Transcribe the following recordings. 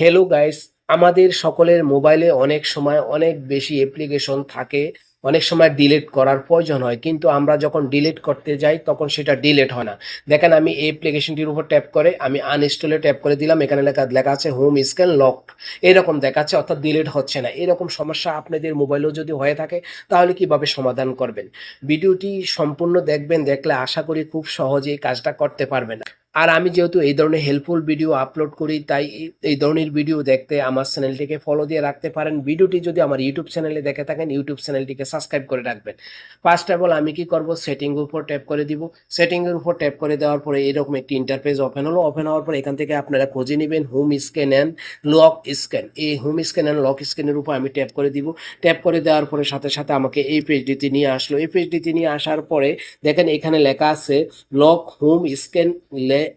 Hello guys আমাদের সকলের মোবাইলে অনেক সময় অনেক বেশি অ্যাপ্লিকেশন থাকে, অনেক সময় ডিলিট করার প্রয়োজন হয়, কিন্তু আমরা যখন ডিলিট করতে যাই তখন সেটা ডিলিট হয় না। দেখেন আমি এই অ্যাপ্লিকেশনটির উপর ট্যাপ করে, আমি আনইনস্টলে ট্যাপ করে দিলাম, এখানে লেখা লেখা আছে হোম স্ক্যান লক এরকম দেখাচ্ছে, অর্থাৎ ডিলিট হচ্ছে না। এরকম সমস্যা আপনাদের মোবাইলেও যদি হয়ে থাকে, তাহলে কীভাবে সমাধান করবেন? ভিডিওটি সম্পূর্ণ দেখবেন, দেখলে আশা করি খুব সহজেই কাজটা করতে পারবেন। আর আমি যেহেতু এই ধরনের হেল্পফুল ভিডিও আপলোড করি, তাই এই- ধরনের ভিডিও দেখতে আমার চ্যানেলটিকে ফলো দিয়ে রাখতে পারেন। ভিডিওটি যদি আমার ইউটিউব চ্যানেলে দেখে থাকেন ইউটিউব চ্যানেলটিকে সাবস্ক্রাইব করে রাখবেন। ফার্স্ট অফ অল আমি কি করব? সেটিং উপর ট্যাপ করে দিব। সেটিং এর উপর ট্যাপ করে দেওয়ার পরে এরকম একটি ইন্টারফেস ওপেন হলো। ওপেন হওয়ার পর এখান থেকে আপনারা খুঁজে নেবেন home scan and lock scan এই হোম স্ক্যান অ্যান্ড লক স্ক্যানের উপর আমি ট্যাপ করে দিব। ট্যাপ করে দেওয়ার পরে সাথে সাথে আমাকে এই পেজটিতে নিয়ে আসলো। এই পেজটিতে নিয়ে আসার পরে দেখেন এখানে লেখা আছে লক হোম স্ক্যান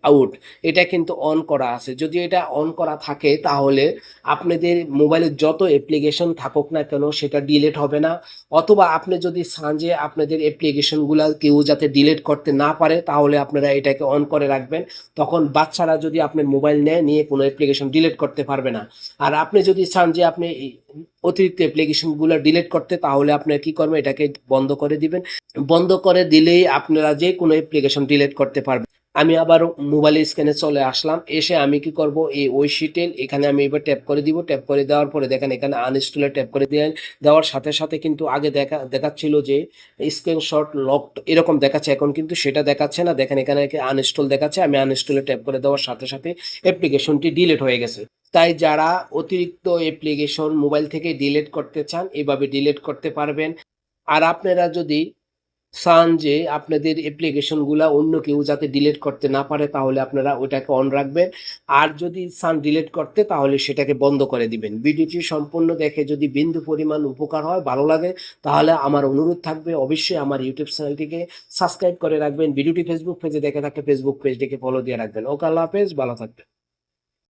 আউট এটা কিন্তু অন করা আছে। যদি এটা অন করা থাকে, তাহলে আপনাদের মোবাইলে যত অ্যাপ্লিকেশন থাকুক না কেন, সেটা ডিলেট হবে না। অথবা আপনি যদি যে আপনাদের অ্যাপ্লিকেশনগুলো কেউ যাতে ডিলেট করতে না পারে, তাহলে আপনারা এটাকে অন করে রাখবেন। তখন বাচ্চারা যদি আপনার মোবাইল নেয়, নিয়ে কোনো অ্যাপ্লিকেশন ডিলিট করতে পারবে না। আর আপনি যদি চান যে আপনি অতিরিক্ত অ্যাপ্লিকেশনগুলো ডিলিট করতে, তাহলে আপনারা কি করবেন? এটাকে বন্ধ করে দিবেন। বন্ধ করে দিলেই আপনারা যে কোনো অ্যাপ্লিকেশন ডিলিট করতে পারবেন। আমি আবার মোবাইল স্ক্যানে চলে আসলাম। এসে আমি কি করব? এই ওই শিটেল এখানে আমি এবার ট্যাপ করে দিব। ট্যাপ করে দেওয়ার পরে দেখেন, এখানে আনইনস্টলে ট্যাপ করে দিয়ে দেওয়ার সাথে সাথে কিন্তু আগে দেখা, দেখাচ্ছিল যে স্ক্রিনশট লক এরকম দেখাচ্ছে। এখন কিন্তু সেটা দেখাচ্ছে না। দেখেন, এখানে আনইনস্টল দেখাচ্ছে। আমি আনইনস্টলে ট্যাপ করে দেওয়ার সাথে সাথে অ্যাপ্লিকেশনটি ডিলিট হয়ে গেছে। তাই যারা অতিরিক্ত অ্যাপ্লিকেশন মোবাইল থেকে ডিলিট করতে চান, এভাবে ডিলিট করতে পারবেন। আর আপনারা যদি চান যে আপনাদের অ্যাপ্লিকেশনগুলো অন্য কেউ যাতে ডিলিট করতে না পারে, তাহলে আপনারা ওটাকে অন রাখবেন। আর যদি চান ডিলিট করতে, তাহলে সেটাকে বন্ধ করে দিবেন। ভিডিওটি সম্পূর্ণ দেখে যদি বিন্দু পরিমাণ উপকার হয়, ভালো লাগে, তাহলে আমার অনুরোধ থাকবে, অবশ্যই আমার ইউটিউব চ্যানেলটিকে সাবস্ক্রাইব করে রাখবেন। ভিডিওটি ফেসবুক পেজে দেখে থাকলে ফেসবুক পেজটিকে ফলো দিয়ে রাখবেন। ওকে, আল্লাহ হাফেজ, ভালো থাকবেন।